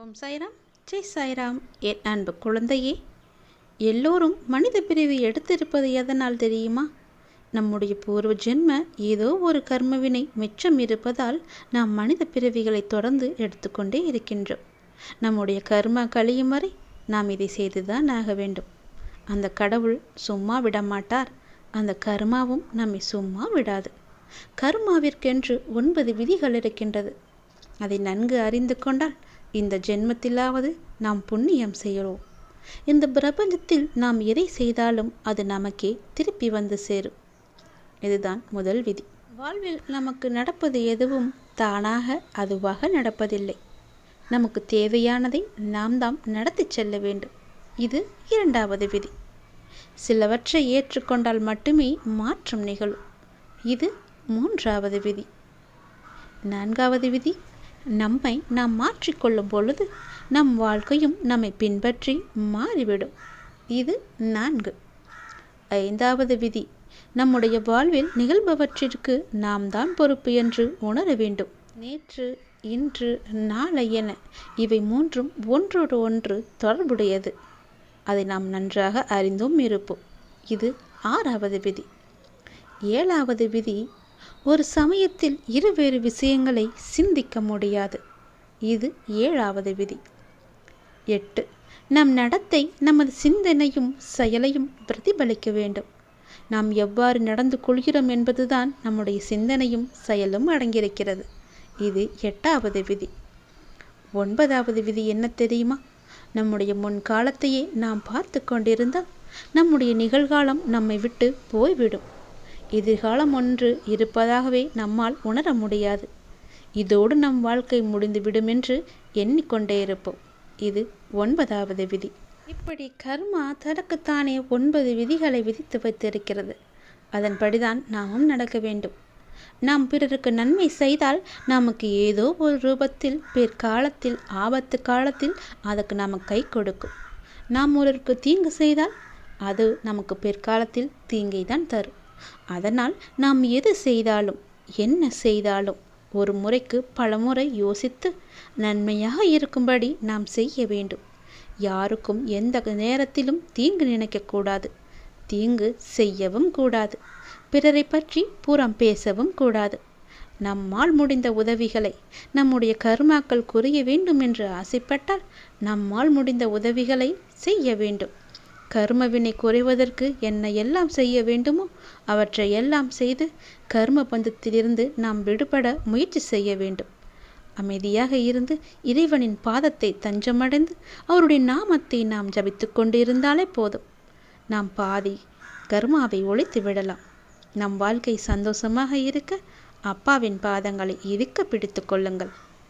ஓம் சாய்ராம். ஜெய் சாய்ராம். என் அன்பு குழந்தையே எல்லோரும் மனித பிரிவு எடுத்திருப்பது எதனால் தெரியுமா? நம்முடைய பூர்வ ஜென்ம ஏதோ ஒரு கர்மவினை மிச்சம் இருப்பதால் நாம் மனித பிறவிகளை தொடர்ந்து எடுத்துக்கொண்டே இருக்கின்றோம். நம்முடைய கர்ம கழியும் வரை நாம் இதை செய்துதான் ஆக வேண்டும். அந்த கடவுள் சும்மா விடமாட்டார். அந்த கர்மாவும் நம்மை சும்மா விடாது. கர்மாவிற்கென்று ஒன்பது விதிகள் இருக்கின்றது. அதை நன்கு அறிந்து கொண்டால் இந்த ஜென்மத்திலாவது நாம் புண்ணியம் செய்கிறோம் இந்த பிரபஞ்சத்தில் நாம் எதை செய்தாலும் அது நமக்கே திருப்பி வந்து சேரும். இதுதான் முதல் விதி. வாழ்வில் நமக்கு நடப்பது எதுவும் தானாக அதுவாக நடப்பதில்லை. நமக்கு தேவையானதை நாம் தாம் நடத்தி செல்ல வேண்டும். இது இரண்டாவது விதி. சிலவற்றை ஏற்றுக்கொண்டால் மட்டுமே மாற்றம் நிகழும். இது மூன்றாவது விதி. நான்காவது விதி நம்மை நாம் மாற்றிக்கொள்ளும் பொழுது நம் வாழ்க்கையும் நம்மை பின்பற்றி மாறிவிடும். இது நான்கு. ஐந்தாவது விதி. நம்முடைய வாழ்வில் நிகழ்பவற்றிற்கு நாம் தான் பொறுப்பு என்று உணர வேண்டும். நேற்று இன்று நாளை என இவை மூன்றும் ஒன்றோடு ஒன்று தொடர்புடையது. அதை நாம் நன்றாக அறிந்தும் இருப்போம். இது ஆறாவது விதி. ஏழாவது விதி. ஒரு சமயத்தில் இருவேறு விஷயங்களை சிந்திக்க முடியாது. இது ஏழாவது விதி. எட்டு. நம் நடத்தை நமது சிந்தனையும் செயலையும் பிரதிபலிக்க வேண்டும். நாம் எவ்வாறு நடந்து கொள்கிறோம் என்பதுதான் நம்முடைய சிந்தனையும் செயலும் அடங்கியிருக்கிறது. இது எட்டாவது விதி. ஒன்பதாவது விதி என்ன தெரியுமா? நம்முடைய முன்காலத்தையே நாம் பார்த்து கொண்டிருந்தால் நம்முடைய நிகழ்காலம் நம்மை விட்டு போய்விடும். எதிர்காலம் ஒன்று இருப்பதாகவே நம்மால் உணர முடியாது. இதோடு நம் வாழ்க்கை முடிந்து விடுமென்று எண்ணிக்கொண்டே இருப்போம். இது ஒன்பதாவது விதி. இப்படி கர்மா தனக்குத்தானே ஒன்பது விதிகளை விதித்து வைத்திருக்கிறது. அதன்படிதான் நாமும் நடக்க வேண்டும். நாம் பிறருக்கு நன்மை செய்தால் நமக்கு ஏதோ ஒரு ரூபத்தில் பிற்காலத்தில் ஆபத்து காலத்தில் அதுக்கு நாம் கை கொடுக்கும். நாம் ஒருவருக்கு தீங்கு செய்தால் அது நமக்கு பிற்காலத்தில் தீங்கை தான் தரும். அதனால் நாம் எது செய்தாலும் என்ன செய்தாலும் ஒரு முறைக்கு பலமுறை யோசித்து நன்மையாக இருக்கும்படி நாம் செய்ய வேண்டும். யாருக்கும் எந்த நேரத்திலும் தீங்கு நினைக்கக்கூடாது. தீங்கு செய்யவும் கூடாது. பிறரை பற்றி புறம் பேசவும் கூடாது. நம்மால் முடிந்த உதவிகளை நம்முடைய கருமாக்கள் குறைய வேண்டும் என்று ஆசைப்பட்டால் நம்மால் முடிந்த உதவிகளை செய்ய வேண்டும். கர்மவினை குறைவதற்கு என்ன எல்லாம் செய்ய வேண்டுமோ அவற்றை எல்லாம் செய்து கர்ம பந்தத்திலிருந்து நாம் விடுபட முயற்சி செய்ய வேண்டும். அமைதியாக இருந்து இறைவனின் பாதத்தை தஞ்சமடைந்து அவருடைய நாமத்தை நாம் ஜபித்து கொண்டிருந்தாலே போதும். நாம் பாதி கர்மாவை ஒழித்து விடலாம். நம் வாழ்க்கை சந்தோஷமாக இருக்க அப்பாவின் பாதங்களை இருக்க பிடித்து கொள்ளுங்கள்.